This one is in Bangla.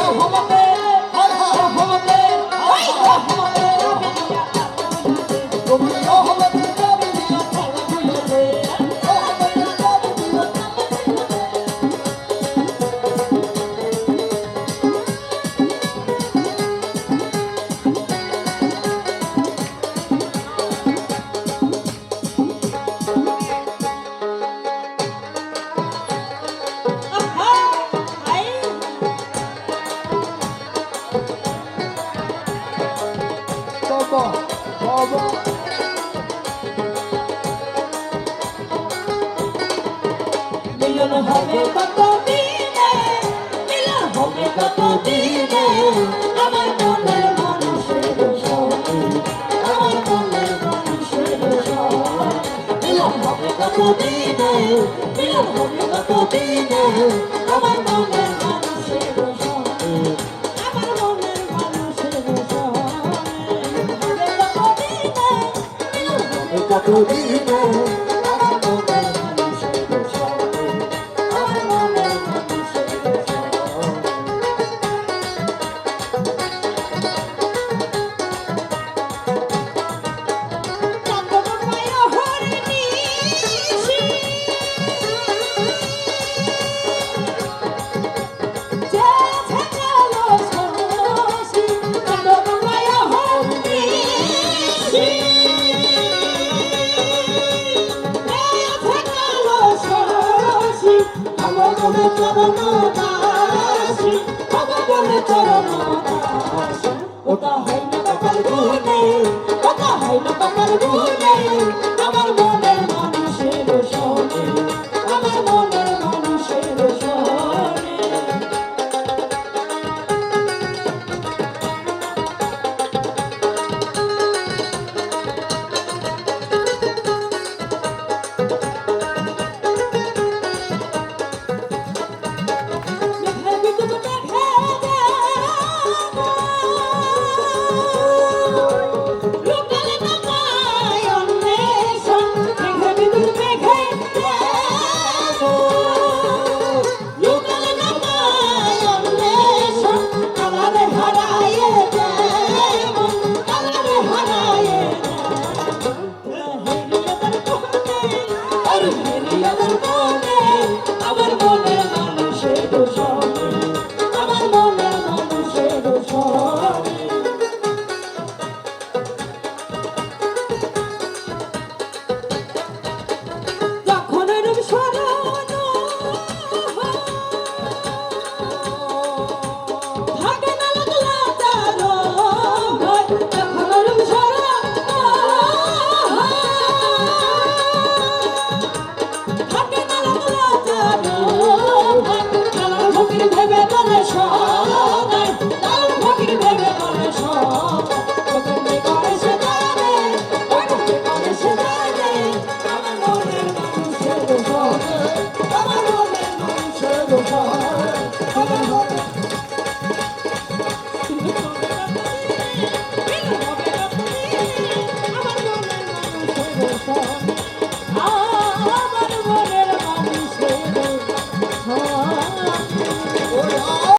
Oh, মিলন হবে কত দিনে মিলন হবে কত দিনে আমার মনের মানুষের আমার মনের মানুষের মিলন হবে কত দিনে মিলন হবে কত দিনে do limão